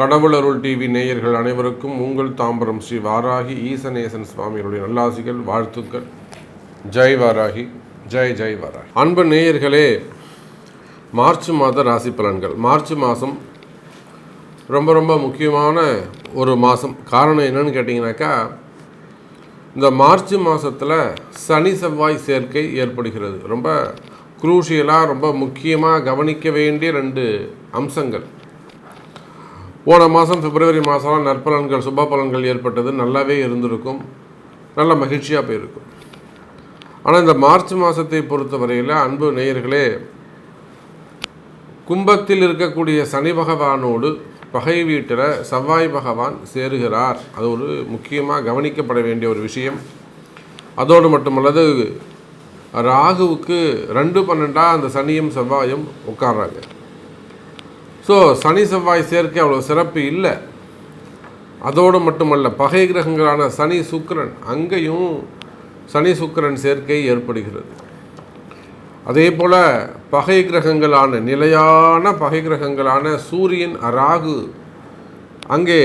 கடவுளருள் TV நேயர்கள் அனைவருக்கும் உங்கள் தாம்பரம் ஸ்ரீ வாராகி ஈசநேசன் சுவாமிகளுடைய நல்லாசிகள் வாழ்த்துக்கள். ஜெய் வாராகி ஜெய் ஜெய் வாராகி. அன்பு நேயர்களே மார்ச் மாத ராசி பலன்கள். மார்ச் மாதம் ரொம்ப ரொம்ப முக்கியமான ஒரு மாதம். காரணம் என்னன்னு கேட்டிங்கனாக்கா இந்த மார்ச் மாதத்தில் சனி செவ்வாய் சேர்க்கை ஏற்படுகிறது. ரொம்ப குரூஷியலாக ரொம்ப முக்கியமாக கவனிக்க வேண்டிய ரெண்டு அம்சங்கள். போன மாதம் பிப்ரவரி மாதம் நற்பலன்கள் சுப பலன்கள் ஏற்பட்டது. நல்லாவே இருந்திருக்கும். நல்ல மகிழ்ச்சியாக போயிருக்கும். ஆனால் இந்த மார்ச் மாதத்தை பொறுத்தவரையில் அன்பு நேயர்களே கும்பத்தில் இருக்கக்கூடிய சனி பகவானோடு பகை வீட்டில் செவ்வாய் பகவான் சேருகிறார். அது ஒரு முக்கியமாக கவனிக்கப்பட வேண்டிய ஒரு விஷயம். அதோடு மட்டுமல்லது ராகுவுக்கு ரெண்டு பன்னெண்டாக அந்த சனியும் செவ்வாயும் உட்கார்றாங்க. ஸோ சனி செவ்வாய் சேர்க்கை அவ்வளோ சிறப்பு இல்லை. அதோடு மட்டுமல்ல பகை கிரகங்களான சனி சுக்கிரன் அங்கேயும் சனி சுக்கிரன் சேர்க்கை ஏற்படுகிறது. அதே போல் பகை கிரகங்களான நிலையான பகை கிரகங்களான சூரியன் ராகு அங்கே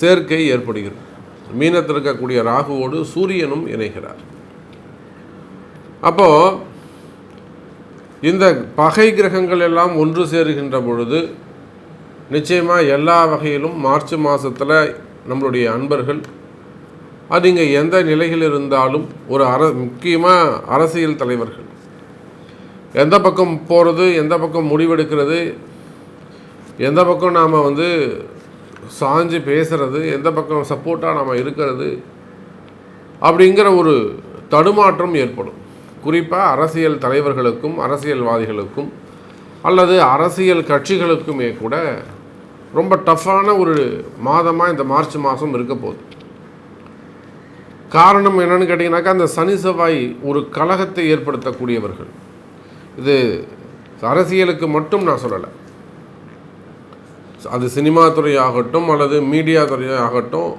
சேர்க்கை ஏற்படுகிறது. மீனத்தில் இருக்கக்கூடிய ராகுவோடு சூரியனும் இணைகிறார். அப்போது இந்த பகை கிரகங்கள் எல்லாம் ஒன்று சேருகின்ற பொழுது நிச்சயமாக எல்லா வகையிலும் மார்ச் மாதத்தில் நம்மளுடைய அன்பர்கள் அது இங்கே எந்த நிலையில் இருந்தாலும் ஒரு அர முக்கியமாக அரசியல் தலைவர்கள். எந்த பக்கம் போகிறது எந்த பக்கம் முடிவெடுக்கிறது எந்த பக்கம் நாம் வந்து சாஞ்சு பேசுகிறது எந்த பக்கம் சப்போர்ட்டாக நாம் இருக்கிறது அப்படிங்கிற ஒரு தடுமாற்றம் ஏற்படும். குறிப்பாக அரசியல் தலைவர்களுக்கும் அரசியல்வாதிகளுக்கும் அல்லது அரசியல் கட்சிகளுக்குமே கூட ரொம்ப டஃப்பான ஒரு மாதமாக இந்த மார்ச் மாதம் இருக்க போகுது. காரணம் என்னன்னு கேட்டிங்கனாக்கா அந்த சனி செவ்வாய் ஒரு கலகத்தை ஏற்படுத்தக்கூடியவர்கள். இது அரசியலுக்கு மட்டும் நான் சொல்லலை. அது சினிமா துறை ஆகட்டும் அல்லது மீடியா துறை ஆகட்டும்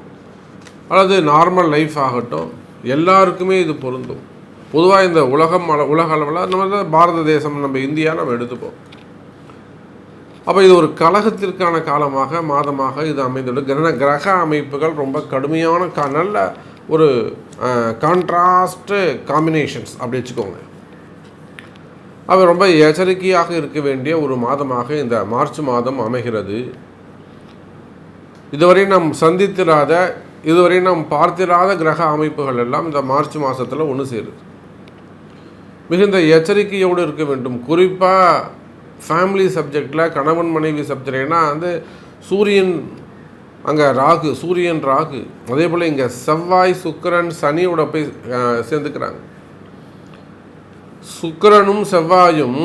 அல்லது நார்மல் லைஃப் ஆகட்டும் எல்லாருக்குமே இது பொருந்தும். பொதுவாக இந்த உலகம் உலக அளவில் நம்ம தான் பாரத தேசம் நம்ம இந்தியா நம்ம எடுத்துப்போம். அப்போ இது ஒரு கழகத்திற்கான காலமாக மாதமாக இது அமைந்துள்ளது. கிரக கிரக அமைப்புகள் ரொம்ப கடுமையான கா நல்ல ஒரு கான்ட்ராஸ்ட்டு காம்பினேஷன்ஸ் அப்படி வச்சுக்கோங்க. அப்போ ரொம்ப எச்சரிக்கையாக இருக்க வேண்டிய ஒரு மாதமாக இந்த மார்ச் மாதம் அமைகிறது. இதுவரை நாம் சந்தித்திராத இதுவரை நாம் பார்த்திராத கிரக அமைப்புகள் எல்லாம் இந்த மார்ச் மாதத்தில் ஒன்று சேருது. மிகுந்த எச்சரிக்கையோடு இருக்க வேண்டும். குறிப்பாக ஃபேமிலி சப்ஜெக்டில் கணவன் மனைவி சப்ஜெக்ட்னா வந்து சூரியன் அங்கே ராகு சூரியன் ராகு. அதே போல் இங்கே செவ்வாய் சுக்கரன் சனியோட போய் சேர்ந்துக்கிறாங்க. சுக்கரனும் செவ்வாயும்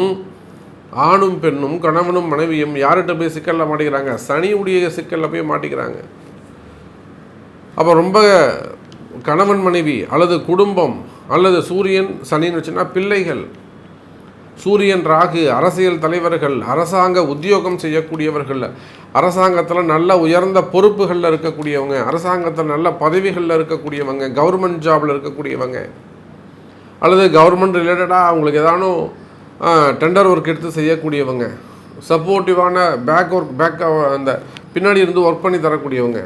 ஆணும் பெண்ணும் கணவனும் மனைவியும் யார்கிட்ட போய் சிக்கலில் மாட்டிக்கிறாங்க? சனியுடைய சிக்கலில் போய் மாட்டிக்கிறாங்க. அப்போ ரொம்ப கணவன் மனைவி அல்லது குடும்பம் அல்லது சூரியன் சனின்னு வச்சுன்னா பிள்ளைகள். சூரியன் ராகு அரசியல் தலைவர்கள் அரசாங்க உத்தியோகம் செய்யக்கூடியவர்கள் அரசாங்கத்தில் நல்ல உயர்ந்த பொறுப்புகளில் இருக்கக்கூடியவங்க அரசாங்கத்தில் நல்ல பதவிகளில் இருக்கக்கூடியவங்க கவர்மெண்ட் ஜாபில் இருக்கக்கூடியவங்க அல்லது கவர்மெண்ட் ரிலேட்டடாக அவங்களுக்கு ஏதானும் டெண்டர் ஒர்க் எடுத்து செய்யக்கூடியவங்க சப்போர்ட்டிவான பேக் ஒர்க் பேக் அந்த பின்னாடி இருந்து ஒர்க் பண்ணி தரக்கூடியவங்க.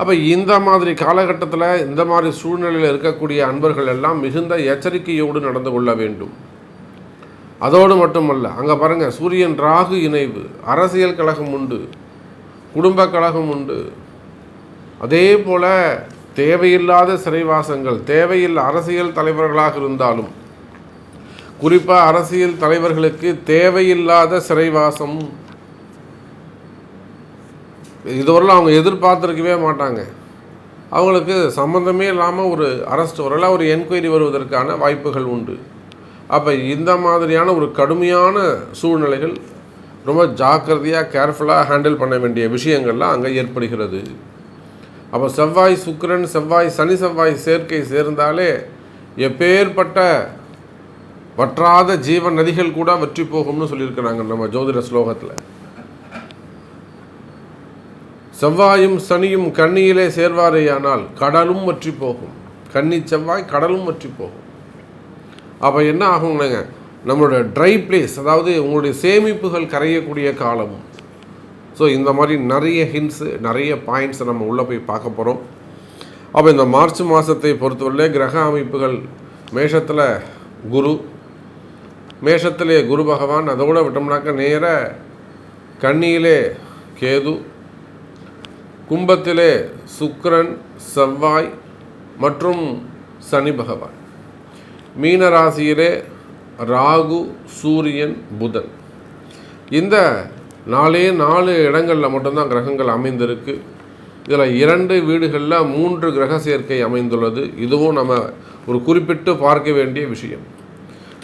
அப்போ இந்த மாதிரி காலகட்டத்தில் இந்த மாதிரி சூழ்நிலையில் இருக்கக்கூடிய அன்பர்கள் எல்லாம் மிகுந்த எச்சரிக்கையோடு நடந்து கொள்ள வேண்டும். அதோடு மட்டுமல்ல அங்கே பாருங்கள் சூரியன் ராகு இணைவு அரசியல் கழகம் உண்டு குடும்ப கழகம் உண்டு. அதே போல் தேவையில்லாத சிறைவாசங்கள் தேவையில்லை அரசியல் தலைவர்களாக இருந்தாலும் குறிப்பாக அரசியல் தலைவர்களுக்கு தேவையில்லாத சிறைவாசம் இதுவரையிலும் அவங்க எதிர்பார்த்துருக்கவே மாட்டாங்க. அவங்களுக்கு சம்மந்தமே இல்லாமல் ஒரு அரெஸ்ட் வரல ஒரு என்கொயரி வருவதற்கான வாய்ப்புகள் உண்டு. அப்போ இந்த மாதிரியான ஒரு கடுமையான சூழ்நிலைகள் ரொம்ப ஜாக்கிரதையாக கேர்ஃபுல்லாக ஹேண்டில் பண்ண வேண்டிய விஷயங்கள்லாம் அங்கே ஏற்படுகிறது. அப்போ செவ்வாய் சுக்கிரன் செவ்வாய் சனி செவ்வாய் சேர்க்கை சேர்ந்தாலே எப்பேற்பட்ட வற்றாத ஜீவ நதிகள் கூட வற்றி போகும்னு சொல்லியிருக்கிறாங்க நம்ம ஜோதிட ஸ்லோகத்தில். செவ்வாயும் சனியும் கண்ணியிலே சேர்வாரேயானால் கடலும் வற்றி போகும். கன்னி செவ்வாய் கடலும் வற்றி போகும். அப்போ என்ன ஆகுங்க நம்மளோட ட்ரை பிளேஸ் அதாவது உங்களுடைய சேமிப்புகள் கரையக்கூடிய காலம். ஸோ இந்த மாதிரி நிறைய ஹின்ஸு நிறைய பாயிண்ட்ஸை நம்ம உள்ளே போய் பார்க்க போகிறோம் அப்போ இந்த மார்ச் மாதத்தை பொறுத்தவரையிலே கிரக அமைப்புகள் மேஷத்தில் குரு மேஷத்திலே குரு பகவான் அதோடு விட்டோம்னாக்க நேர கண்ணியிலே கேது கும்பத்திலே சுக்ரன் செவ்வாய் மற்றும் சனி பகவான். மீன ராசியிலே ராகு சூரியன் புதன். இந்த நாலே நாலு இடங்களில் மட்டும்தான் கிரகங்கள் அமைந்திருக்கு. இதில் இரண்டு வீடுகளில் மூன்று கிரக சேர்க்கை அமைந்துள்ளது. இதுவும் நம்ம ஒரு குறிப்பிட்டு பார்க்க வேண்டிய விஷயம்.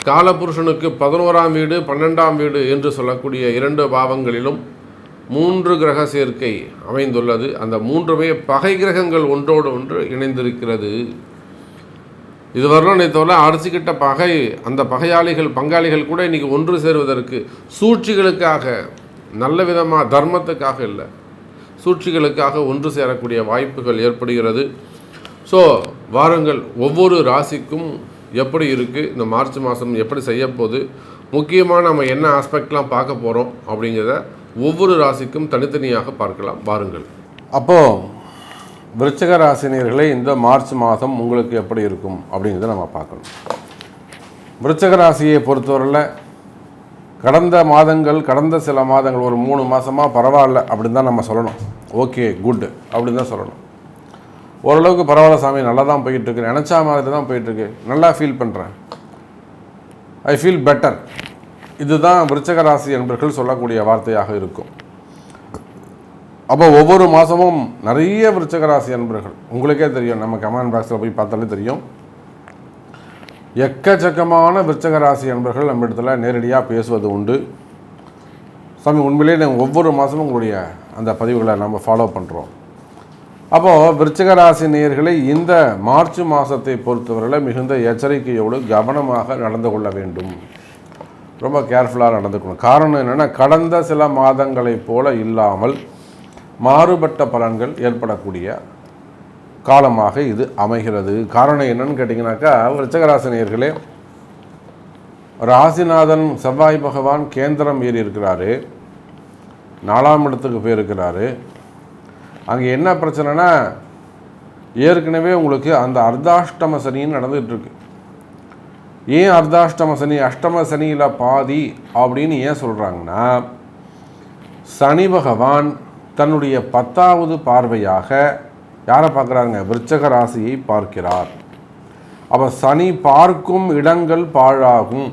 காலபுருஷனுக்கு பதினோராம் வீடு பன்னெண்டாம் வீடு என்று சொல்லக்கூடிய இரண்டு பாவங்களிலும் மூன்று கிரக சேர்க்கை அமைந்துள்ளது. அந்த மூன்றுமே பகை கிரகங்கள் ஒன்றோடு ஒன்று இணைந்திருக்கிறது. இதுவரையிலும் நேற்றோல அரசுக்கிட்ட பகை அந்த பகையாளிகள் பங்காளிகள் கூட இன்றைக்கி ஒன்று சேருவதற்கு சூழ்ச்சிகளுக்காக நல்ல விதமாக தர்மத்துக்காக இல்லை. சூழ்ச்சிகளுக்காக ஒன்று சேரக்கூடிய வாய்ப்புகள் ஏற்படுகிறது. ஸோ வாருங்கள் ஒவ்வொரு ராசிக்கும் எப்படி இருக்குது இந்த மார்ச் மாதம் எப்படி செய்ய போகுது முக்கியமாக நம்ம என்ன ஆஸ்பெக்ட்லாம் பார்க்க போகிறோம் அப்படிங்கிறத ஒவ்வொரு ராசிக்கும் தனித்தனியாக பார்க்கலாம். வாருங்கள். அப்போது விருச்சக ராசினியர்களே இந்த மார்ச் மாதம் உங்களுக்கு எப்படி இருக்கும் அப்படிங்கிறத நம்ம பார்க்கணும். விருச்சக ராசியை பொறுத்தவரையில் கடந்த மாதங்கள் கடந்த சில மாதங்கள் ஒரு மூணு மாதமாக பரவாயில்ல அப்படின்னு தான் நம்ம சொல்லணும். ஓகே குட் அப்படின்னு தான் சொல்லணும். ஓரளவுக்கு பரவாயில்ல சாமி நல்லா தான் போயிட்டுருக்கு நினச்சா மாதிரி தான் போயிட்டுருக்கு நல்லா ஃபீல் பண்ணுறேன் ஐ ஃபீல் பெட்டர் இதுதான் விருச்சக ராசி என்பர்கள் சொல்லக்கூடிய வார்த்தையாக இருக்கும். அப்போ ஒவ்வொரு மாதமும் நிறைய விருச்சக ராசி அன்பர்கள். உங்களுக்கே தெரியும் நம்ம கமெண்ட் பாக்ஸில் போய் பார்த்தாலே தெரியும். எக்கச்சக்கமான விருச்சக ராசி அன்பர்கள் நம்ம இடத்துல நேரடியாக பேசுவது உண்டு. சாமி உண்மையிலேயே நாங்கள் ஒவ்வொரு மாதமும் உங்களுடைய அந்த பதிவுகளை நம்ம ஃபாலோ பண்ணுறோம் அப்போது விருச்சக ராசி நேயர்களை இந்த மார்ச் மாதத்தை பொறுத்தவரையில் மிகுந்த எச்சரிக்கையோடு கவனமாக நடந்து கொள்ள வேண்டும். ரொம்ப கேர்ஃபுல்லாக நடந்துக்கணும். காரணம் என்னென்னா கடந்த சில மாதங்களைப் போல இல்லாமல் மாறுபட்ட பலன்கள் ஏற்படக்கூடிய காலமாக இது அமைகிறது. காரணம் என்னன்னு கேட்டிங்கனாக்கா ரிச்சகராசினியர்களே ராசிநாதன் செவ்வாய் பகவான் கேந்திரம் ஏறி இருக்கிறாரு. நாலாம் இடத்துக்கு போயிருக்கிறாரு. அங்கே என்ன பிரச்சனைனா ஏற்கனவே உங்களுக்கு அந்த அர்த்தாஷ்டம சனின்னு நடந்துகிட்ருக்கு ஏன் அர்த்தாஷ்டம சனி அஷ்டம சனியில் பாதி அப்படின்னு ஏன் சொல்கிறாங்கன்னா சனி பகவான் தன்னுடைய பத்தாவது பார்வையாக யாரை பார்க்குறாங்க விருச்சக ராசியை பார்க்கிறார். அப்போ சனி பார்க்கும் இடங்கள் பாழாகும்.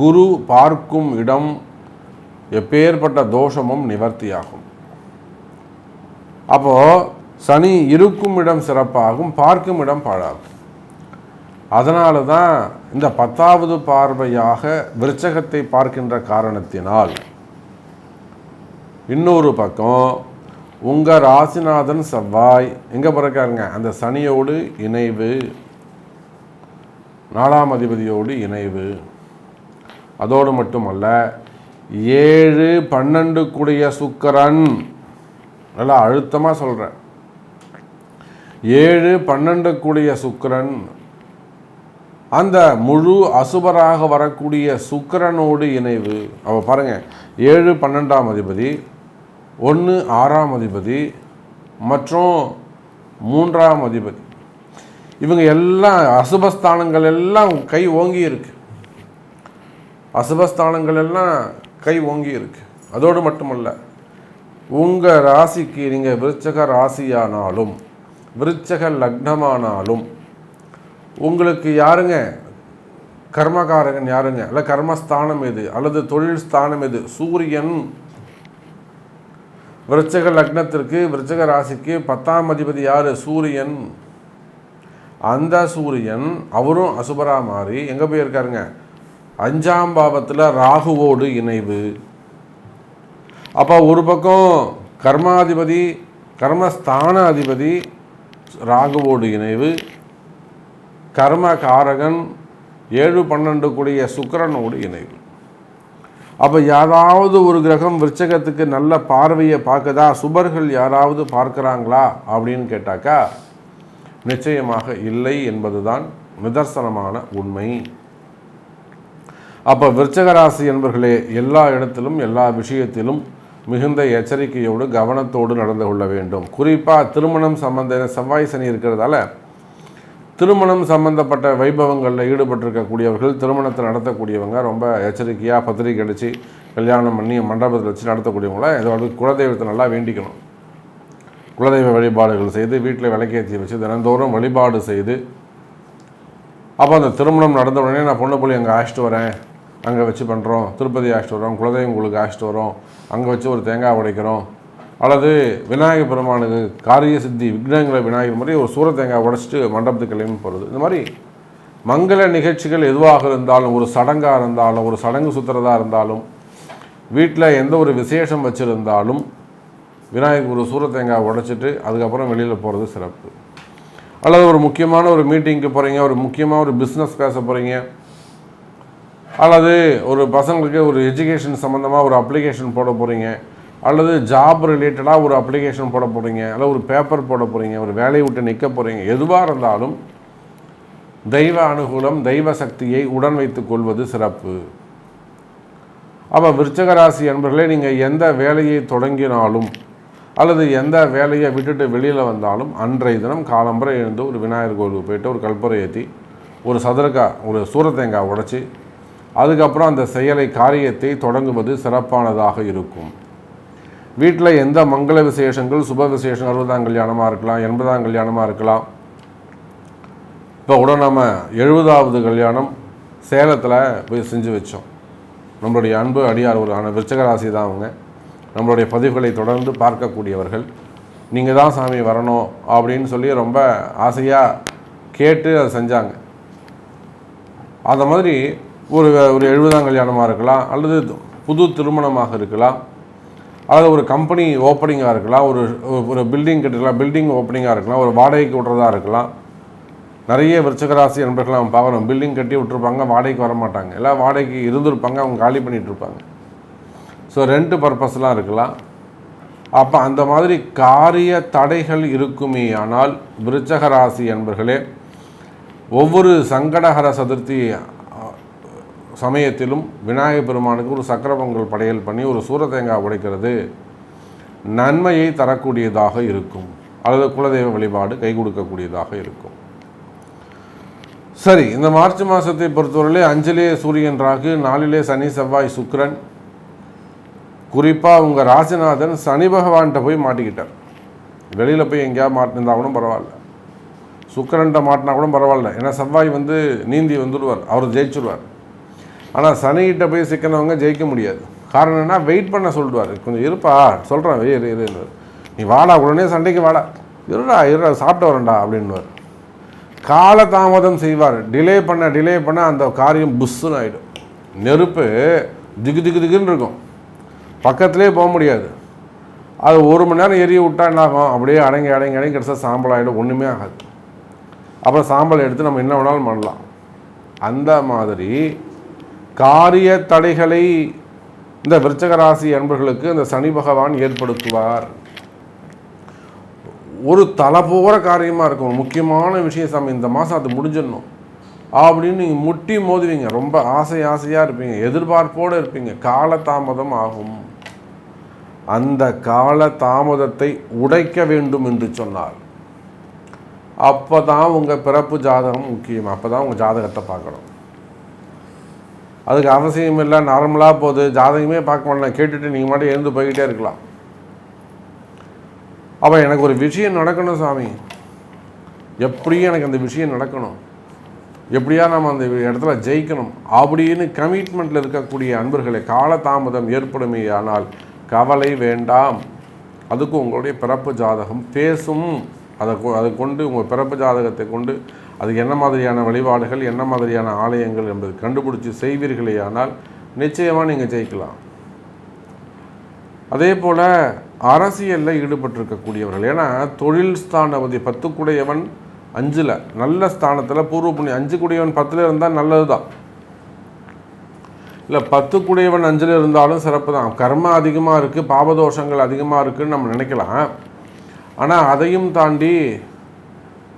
குரு பார்க்கும் இடம் எப்பேற்பட்ட தோஷமும் நிவர்த்தியாகும். அப்போது சனி இருக்கும் இடம் சிறப்பாகும் பார்க்கும் இடம் பாழாகும். அதனால தான் இந்த பத்தாவது பார்வையாக விருச்சகத்தை பார்க்கின்ற காரணத்தினால் இன்னொரு பக்கம் உங்கள் ராசிநாதன் செவ்வாய் எங்கே பிறக்காருங்க? அந்த சனியோடு இணைவு நாலாம் அதிபதியோடு இணைவு. அதோடு மட்டுமல்ல ஏழு பன்னெண்டு கூடிய சுக்கரன். நல்லா அழுத்தமாக சொல்கிறேன் ஏழு பன்னெண்டு கூடிய சுக்கரன். அந்த முழு அசுபராக வரக்கூடிய சுக்கரனோடு இணைவு. அவ பாருங்கள் ஏழு பன்னெண்டாம் அதிபதி ஒன்று ஆறாம் அதிபதி மற்றும் மூன்றாம் அதிபதி. இவங்க எல்லாம் அசுபஸ்தானங்கள் எல்லாம் கை ஓங்கி இருக்கு. அசுபஸ்தானங்கள் எல்லாம் கை ஓங்கி இருக்கு. அதோடு மட்டுமல்ல உங்கள் ராசிக்கு நீங்கள் விருச்சக ராசியானாலும் விருச்சக லக்னமானாலும் உங்களுக்கு யாருங்க? கர்மகாரகன் யாருங்க? அல்ல கர்மஸ்தானம் எது? அல்லது தொழில் ஸ்தானம் எது? சூரியன். விருச்சக லக்னத்திற்கு விருச்சக ராசிக்கு பத்தாம் அதிபதி யார்? சூரியன். அந்த சூரியன் அவரும் அசுபரா மாறி எங்கே போயிருக்காருங்க? அஞ்சாம் பாவத்தில் ராகுவோடு இணைவு. அப்போ ஒரு பக்கம் கர்மாதிபதி கர்மஸ்தான அதிபதி ராகுவோடு இணைவு. கர்ம காரகன் ஏழு பன்னெண்டு கூடிய சுக்கரனோடு இணைவு. அப்போ யாராவது ஒரு கிரகம் விருச்சகத்துக்கு நல்ல பார்வையை பார்க்குதா? சுபர்கள் யாராவது பார்க்குறாங்களா? அப்படின்னு கேட்டாக்கா நிச்சயமாக இல்லை என்பதுதான் நிதர்சனமான உண்மை. அப்போ விருச்சகராசி என்பர்களே எல்லா இடத்திலும் எல்லா விஷயத்திலும் மிகுந்த எச்சரிக்கையோடு கவனத்தோடு நடந்து கொள்ள வேண்டும். குறிப்பாக திருமணம் சம்பந்த செவ்வாய் சனி இருக்கிறதால திருமணம் சம்பந்தப்பட்ட வைபவங்களில் ஈடுபட்டிருக்கக்கூடியவர்கள் திருமணத்தை நடத்தக்கூடியவங்க ரொம்ப எச்சரிக்கையாக பத்திரிக்கை அடித்து கல்யாணம் பண்ணி மண்டபத்தில் வச்சு நடத்தக்கூடியவங்கள இதோட குலதெய்வத்தை நல்லா வேண்டிக்கணும். குலதெய்வ வழிபாடுகள் செய்து வீட்டில் விளக்கேற்றி வச்சு தினந்தோறும் வழிபாடு செய்து அப்போ அந்த திருமணம் நடந்த உடனே நான் பொண்ணு புள்ளி அங்கே அழைச்சிட்டு வரேன். அங்கே வச்சு பண்ணுறோம். திருப்பதி அழைச்சிட்டு வரோம். குலதெய்வம் உங்களுக்கு அழைச்சிட்டு வரோம். அங்கே வச்சு ஒரு தேங்காய் உடைக்கிறோம். அல்லது விநாயகர் பெருமானுக்கு காரிய சித்தி விக்னங்களை விநாயகர் மாதிரி ஒரு சூர தேங்காய் உடைச்சிட்டு மண்டபத்துக்கு கிளம்பி போகிறது இந்த மாதிரி மங்கள நிகழ்ச்சிகள் எதுவாக இருந்தாலும் ஒரு சடங்காக இருந்தாலும் ஒரு சடங்கு சுற்றுறதா இருந்தாலும் வீட்டில் எந்த ஒரு விசேஷம் வச்சுருந்தாலும் விநாயகர் ஒரு சூர தேங்காய் உடைச்சிட்டு அதுக்கப்புறம் வெளியில் போகிறது சிறப்பு. அல்லது ஒரு முக்கியமான ஒரு மீட்டிங்க்கு போகிறீங்க ஒரு முக்கியமாக ஒரு பிஸ்னஸ் பேச போகிறீங்க அல்லது ஒரு பசங்களுக்கு ஒரு எஜுகேஷன் சம்மந்தமாக ஒரு அப்ளிகேஷன் போட போகிறீங்க அல்லது ஜாப் ரிலேட்டடாக ஒரு அப்ளிகேஷன் போட போகிறீங்க அல்லது ஒரு பேப்பர் போட போகிறீங்க ஒரு வேலையை விட்டு நிற்க போகிறீங்க எதுவாக இருந்தாலும் தெய்வ அனுகூலம் தெய்வ சக்தியை உடன் வைத்துக் கொள்வது சிறப்பு. அப்போ விருச்சகராசி என்பர்களே நீங்கள் எந்த வேலையை தொடங்கினாலும் அல்லது எந்த வேலையை விட்டுட்டு வெளியில் வந்தாலும் அன்றைய தினம் காலம்பரை எழுந்து ஒரு விநாயகர் கோவிலுக்கு போயிட்டு ஒரு கல்பரை ஏற்றி ஒரு சதுரக்காய் ஒரு சூரத்தேங்காய் உடைச்சி அதுக்கப்புறம் அந்த செயலை காரியத்தை தொடங்குவது சிறப்பானதாக இருக்கும். வீட்டில் எந்த மங்கள விசேஷங்கள் சுப விசேஷம் அறுபதாம் கல்யாணமாக இருக்கலாம் எண்பதாம் கல்யாணமாக இருக்கலாம். இப்போ கூட நம்ம எழுபதாவது கல்யாணம் சேலத்தில் போய் செஞ்சு வச்சோம். நம்மளுடைய அன்பு அடியார் ஒரு ஆன விருச்சகராசி தான் அவங்க. நம்மளுடைய பதிவுகளை தொடர்ந்து பார்க்கக்கூடியவர்கள். நீங்கள் தான் சாமி வரணும் அப்படின்னு சொல்லி ரொம்ப ஆசையாக கேட்டு அதை செஞ்சாங்க. அந்த மாதிரி ஒரு ஒரு எழுபதாம் கல்யாணமாக இருக்கலாம் அல்லது புது திருமணமாக இருக்கலாம். அதாவது ஒரு கம்பெனி ஓப்பனிங்காக இருக்கலாம் ஒரு ஒரு பில்டிங் கட்டிருக்கலாம் பில்டிங் ஓப்பனிங்காக இருக்கலாம் ஒரு வாடகைக்கு விட்றதா இருக்கலாம். நிறைய விருச்சகராசி நண்பர்கள் நம்ம பார்க்குறோம். பில்டிங் கட்டி விட்டுருப்பாங்க வாடகைக்கு வர மாட்டாங்க எல்லாம் வாடகைக்கு இருந்திருப்பாங்க அவங்க காலி பண்ணிகிட்டு இருப்பாங்க ஸோ ரெண்டு பர்பஸ்லாம் இருக்கலாம். அப்போ அந்த மாதிரி காரிய தடைகள் இருக்குமே ஆனால் விருச்சகராசி என்பர்களே ஒவ்வொரு சங்கடகர சதுர்த்தி சமயத்திலும் விநாயகப் பெருமானுக்கு ஒரு சக்கர பொங்கல் படையல் பண்ணி ஒரு சூர தேங்காய் உடைக்கிறது. நன்மையை தரக்கூடியதாக இருக்கும். அல்லது குலதெய்வ வழிபாடு கை கொடுக்கக்கூடியதாக இருக்கும். சரி இந்த மார்ச் மாதத்தை பொறுத்தவரையிலே அஞ்சிலே சூரியன் ராகு நாளிலே சனி செவ்வாய் சுக்கிரன். குறிப்பாக உங்கள் ராசிநாதன் சனி பகவான்கிட்ட போய் மாட்டிக்கிட்டார். வெளியில் போய் எங்கேயாவது மாட்டினா கூட பரவாயில்ல. சுக்கரன்ட்ட மாட்டினா கூட பரவாயில்ல. ஏன்னா செவ்வாய் வந்து நீந்தி வந்துடுவார். அவர் ஜெயிச்சுடுவார் ஆனால் சனிகிட்ட போய் சிக்கனவங்க ஜெயிக்க முடியாது. காரணம் என்ன வெயிட் பண்ண சொல்லிடுவார் கொஞ்சம் இருப்பா சொல்கிறேன் இரு இரு நீ வாடா உடனே சண்டைக்கு வாடா. இருடா இருடா சாப்பிட்டு வரேன்டா அப்படின்வார் கால தாமதம் செய்வார். டிலே பண்ண டிலே பண்ண அந்த காரியம் புஷ்ஷுன்னு ஆகிடும் நெருப்பு திகு திகு திகுன்னு இருக்கும். பக்கத்துலேயே போக முடியாது. அது ஒரு மணி நேரம் எரிய விட்டா என்ன ஆகும் அப்படியே அடங்கி அடங்கி அடங்கி கிடச்சா சாம்பல் ஆகிடும் ஒன்றுமே ஆகாது. அப்புறம் சாம்பல் எடுத்து நம்ம என்ன வேணாலும் பண்ணலாம். அந்த மாதிரி காரிய தடைகளை இந்த விருச்சகராசி அன்பர்களுக்கு இந்த சனி பகவான் ஏற்படுத்துவார். ஒரு தலை போகிற காரியமாக இருக்கும் முக்கியமான விஷயம் சாமி இந்த மாதம் அது முடிஞ்சிடணும். அப்படின்னு நீங்கள் முட்டி மோதுவீங்க. ரொம்ப ஆசை ஆசையாக இருப்பீங்க. எதிர்பார்ப்போடு இருப்பீங்க. காலதாமதம் ஆகும். அந்த கால தாமதத்தை உடைக்க வேண்டும் என்று சொன்னார். அப்போ தான் உங்கள் பிறப்பு ஜாதகம் முக்கியம். அப்போ தான் உங்கள் ஜாதகத்தை பார்க்கணும். அதுக்கு அவசியம் இல்லை நார்மலாக போகுது. ஜாதகமே பார்க்க மாட்டேன். கேட்டுட்டு நீங்கள் மட்டும் எழுந்து போய்கிட்டே இருக்கலாம். அப்போ எனக்கு ஒரு விஷயம் நடக்கணும் சாமி. எப்படியும் எனக்கு அந்த விஷயம் நடக்கணும். எப்படியா நம்ம அந்த இடத்துல ஜெயிக்கணும். அப்படின்னு கமிட்மெண்ட்டில் இருக்கக்கூடிய அன்பர்களை காலதாமதம் ஏற்படுமே ஆனால் கவலை வேண்டாம். அதுக்கு உங்களுடைய பிறப்பு ஜாதகம் பேசும். அதை அதை கொண்டு உங்கள் பிறப்பு ஜாதகத்தை கொண்டு அதுக்கு என்ன மாதிரியான வழிபாடுகள் என்ன மாதிரியான ஆலயங்கள் என்பது கண்டுபிடிச்சி செய்வீர்களே ஆனால் நிச்சயமாக நீங்கள் ஜெயிக்கலாம். அதே போல் அரசியலில் ஈடுபட்டிருக்கக்கூடியவர்கள் ஏன்னா தொழில் ஸ்தானபதி பத்துக்குடையவன் அஞ்சில் நல்ல ஸ்தானத்தில் பூர்வ புண்ணியம் அஞ்சு குடையவன் பத்தில் இருந்தால் நல்லது தான் இல்லை பத்து குடையவன் அஞ்சில் இருந்தாலும் சிறப்பு தான் கர்ம அதிகமாக இருக்குது பாபதோஷங்கள் அதிகமாக இருக்குதுன்னு நம்ம நினைக்கலாம். ஆனால் அதையும் தாண்டி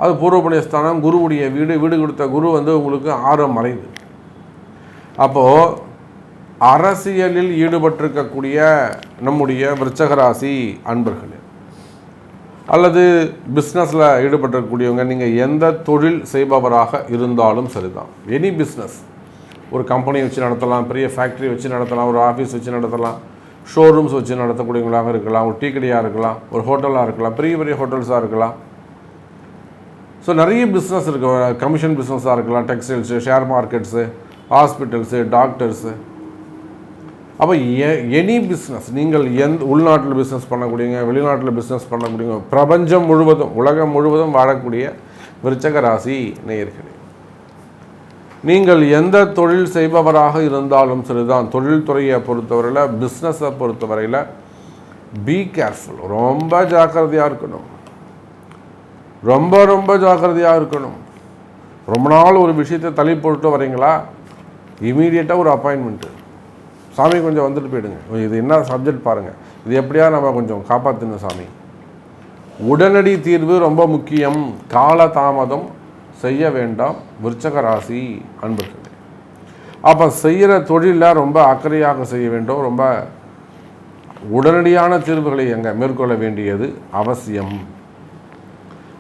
அது பூர்வ ஸ்தானம் குருவுடைய வீடு வீடு கொடுத்த குரு வந்து உங்களுக்கு ஆறம் மறைவு அப்போது அரசியலில் ஈடுபட்டிருக்கக்கூடிய நம்முடைய விருச்சகராசி அன்பர்களே அல்லது பிஸ்னஸில் ஈடுபட்டிருக்கக்கூடியவங்க நீங்கள் எந்த தொழில் செய்பவராக இருந்தாலும் சரிதான். எனி பிஸ்னஸ் ஒரு கம்பெனி வச்சு நடத்தலாம் பெரிய ஃபேக்ட்ரி வச்சு நடத்தலாம் ஒரு ஆஃபீஸ் வச்சு நடத்தலாம் ஷோரூம்ஸ் வச்சு நடத்தக்கூடியவங்களாக இருக்கலாம் ஒரு டீ கடையாக இருக்கலாம் ஒரு ஹோட்டலாக இருக்கலாம் பெரிய பெரிய ஹோட்டல்ஸாக இருக்கலாம். ஸோ நிறைய பிஸ்னஸ் இருக்கு. கமிஷன் பிஸ்னஸாக இருக்கலாம். Textiles share markets hospitals doctors அப்போ எனி பிஸ்னஸ் நீங்கள் எந்த உள்நாட்டில் பிஸ்னஸ் பண்ணக்கூடியங்க வெளிநாட்டில் பிஸ்னஸ் பண்ணக்கூடியங்க பிரபஞ்சம் முழுவதும் உலகம் முழுவதும் வாழக்கூடிய விருச்சக ராசி நேயர்களே. நீங்கள் எந்த தொழில் செய்பவராக இருந்தாலும் சரிதான். தொழில்துறையை பொறுத்தவரையில் பிஸ்னஸை பொறுத்தவரையில் பி கேர்ஃபுல் ரொம்ப ஜாக்கிரதையாக இருக்கணும். ரொம்ப ரொம்ப ஜாக்கிரதையாக இருக்கணும். ரொம்ப நாள் ஒரு விஷயத்தை தள்ளி போட்டு வரீங்களா? இமீடியட்டாக ஒரு அப்பாயின்மெண்ட்டு சாமி கொஞ்சம் வந்துட்டு போயிடுங்க. இது என்ன சப்ஜெக்ட் பாருங்கள் இது எப்படியா நம்ம கொஞ்சம் காப்பாற்றணும் சாமி. உடனடி தீர்வு ரொம்ப முக்கியம். கால தாமதம் செய்ய வேண்டாம். விருச்சக ராசி அன்பர்களே. அப்போ செய்கிற தொழிலில் ரொம்ப அக்கறையாக செய்ய வேண்டும். ரொம்ப உடனடியான தீர்வுகளை எங்கே மேற்கொள்ள வேண்டியது அவசியம்.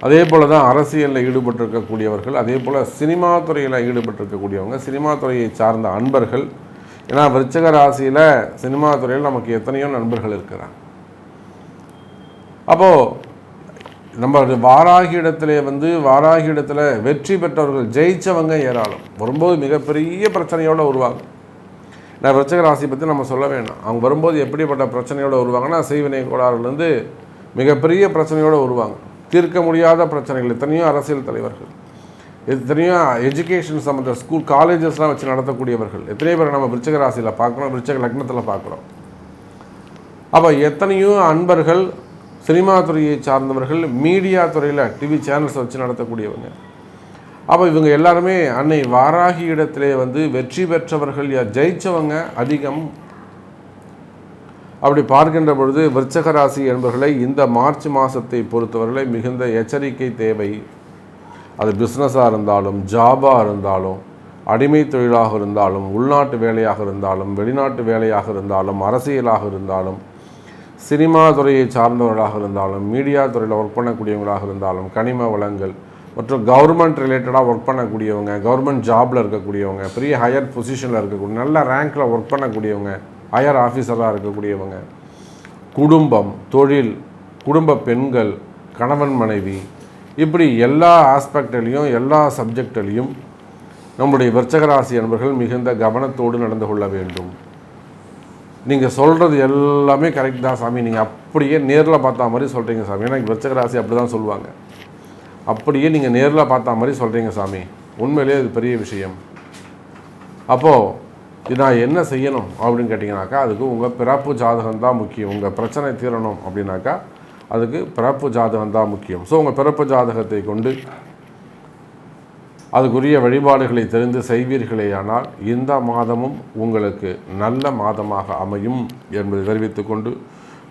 அதே போல் தான் அரசியலில் ஈடுபட்டிருக்கக்கூடியவர்கள் அதே போல் சினிமா துறையில் ஈடுபட்டிருக்கக்கூடியவங்க சினிமா துறையை சார்ந்த அன்பர்கள். ஏன்னா விருச்சக ராசியில் சினிமா துறையில் நமக்கு எத்தனையோ நண்பர்கள் இருக்கிறாங்க. அப்போது நம்ம வாராகி இடத்துல வந்து வாராகி இடத்துல வெற்றி பெற்றவர்கள் ஜெயிச்சவங்க ஏராளம். வரும்போது மிகப்பெரிய பிரச்சனையோடு வருவாங்க நான் விருச்சக ராசி பற்றி நம்ம சொல்ல வேணாம். அவங்க வரும்போது எப்படிப்பட்ட பிரச்சனையோடு வருவாங்கன்னா செய்வினை கோளாறுலேருந்து மிகப்பெரிய பிரச்சனையோடு வருவாங்க தீர்க்க முடியாத பிரச்சனைகள். எத்தனையோ அரசியல் தலைவர்கள் எத்தனையோ எஜுகேஷன் சம்மந்த ஸ்கூல் காலேஜஸ்லாம் வச்சு நடத்தக்கூடியவர்கள் எத்தனையோ பேர் நம்ம விருச்சக ராசியில் பார்க்குறோம் விருச்சக லக்னத்தில் பார்க்குறோம் அப்போ எத்தனையோ அன்பர்கள் சினிமா துறையை சார்ந்தவர்கள் மீடியா துறையில் டிவி சேனல்ஸ் வச்சு நடத்தக்கூடியவங்க. அப்போ இவங்க எல்லாருமே அன்னை வாராகி இடத்திலே வந்து வெற்றி பெற்றவர்கள் ஜெயித்தவங்க ஜெயிச்சவங்க அதிகம். அப்படி பார்க்கின்ற பொழுது விருச்சக ராசி என்பவர்களை இந்த மார்ச் மாதத்தை பொறுத்தவர்களை மிகுந்த எச்சரிக்கை தேவை. அது பிஸ்னஸாக இருந்தாலும் ஜாபாக இருந்தாலும் அடிமை தொழிலாக இருந்தாலும் உள்நாட்டு வேலையாக இருந்தாலும் வெளிநாட்டு வேலையாக இருந்தாலும் அரசியலாக இருந்தாலும் சினிமா துறையை சார்ந்தவர்களாக இருந்தாலும் மீடியா துறையில் ஒர்க் பண்ணக்கூடியவங்களாக இருந்தாலும் கனிம வளங்கள் மற்றும் கவர்மெண்ட் ரிலேட்டடாக ஒர்க் பண்ணக்கூடியவங்க கவர்மெண்ட் ஜாபில் இருக்கக்கூடியவங்க பெரிய ஹையர் பொசிஷனில் இருக்கக்கூடிய நல்ல ரேங்க்கில் ஒர்க் பண்ணக்கூடியவங்க ஹையர் ஆஃபீஸராக இருக்கக்கூடியவங்க. குடும்பம் தொழில் குடும்ப பெண்கள் கணவன் மனைவி இப்படி எல்லா ஆஸ்பெக்டிலையும் எல்லா சப்ஜெக்டிலையும் நம்முடைய விருச்சகராசி என்பவர்கள் மிகுந்த கவனத்தோடு நடந்து கொள்ள வேண்டும். நீங்கள் சொல்கிறது எல்லாமே கரெக்ட் தான் சாமி. நீங்கள் அப்படியே நேரில் பார்த்தா மாதிரி சொல்கிறீங்க சாமி. ஏன்னா விருச்சகராசி அப்படி தான் சொல்லுவாங்க. அப்படியே நீங்கள் நேரில் பார்த்தா மாதிரி சொல்கிறீங்க சாமி. உண்மையிலேயே இது பெரிய விஷயம். அப்போது இது நான் என்ன செய்யணும் அப்படின்னு கேட்டிங்கனாக்கா அதுக்கு உங்கள் பிறப்பு ஜாதகம் தான் முக்கியம். உங்கள் பிரச்சனை தீரணும் அப்படின்னாக்கா அதுக்கு பிறப்பு ஜாதகம் தான் முக்கியம். ஸோ உங்கள் பிறப்பு ஜாதகத்தை கொண்டு அதுக்குரிய வழிபாடுகளை தெரிந்து செய்வீர்களேயானால் இந்த மாதமும் உங்களுக்கு நல்ல மாதமாக அமையும் என்பதை தெரிவித்துக்கொண்டு